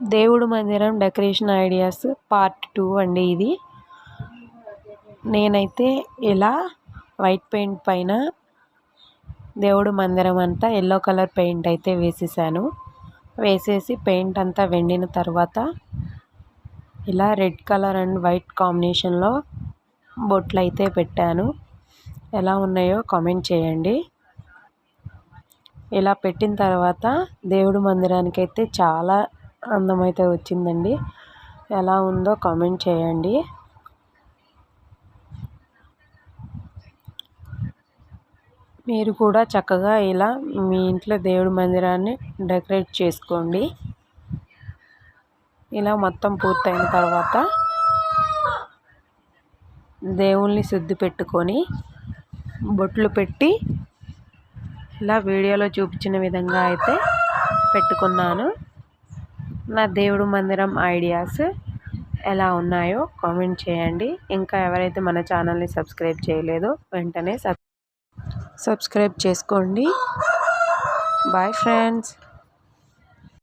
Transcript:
దేవుడు మందిరం decoration ideas part two అండి ఇది. నేనైతే ఇలా వైట్ పెయింట్ పైన దేవుడు మందిరం అంతా ఎల్లో కలర్ పెయింట్ అయితే వేసేసాను. వేసేసి పెయింట్ అంతా వెండిన తర్వాత ఇలా రెడ్ కలర్ అండ్ వైట్ కాంబినేషన్లో బొట్లు అయితే పెట్టాను. ఎలా ఉన్నాయో కామెంట్ చేయండి. ఇలా పెట్టిన తర్వాత దేవుడు మందిరానికి అయితే చాలా అందమైతే వచ్చిందండి. ఎలా ఉందో కామెంట్ చేయండి. మీరు కూడా చక్కగా ఇలా మీ ఇంట్లో దేవుడి మందిరాన్ని డెకరేట్ చేసుకోండి. ఇలా మొత్తం పూర్తయిన తర్వాత దేవుల్ని శుద్ధి పెట్టుకొని బొట్లు పెట్టి ఇలా వీడియోలో చూపించిన విధంగా అయితే పెట్టుకున్నాను. నా దేవుడు మందిరం ఐడియాస్ ఎలా ఉన్నాయో కామెంట్ చేయండి. ఇంకా ఎవరైతే మన ఛానల్ని సబ్స్క్రైబ్ చేయలేదో వెంటనే సబ్ సబ్స్క్రైబ్ చేసుకోండి. Bye friends.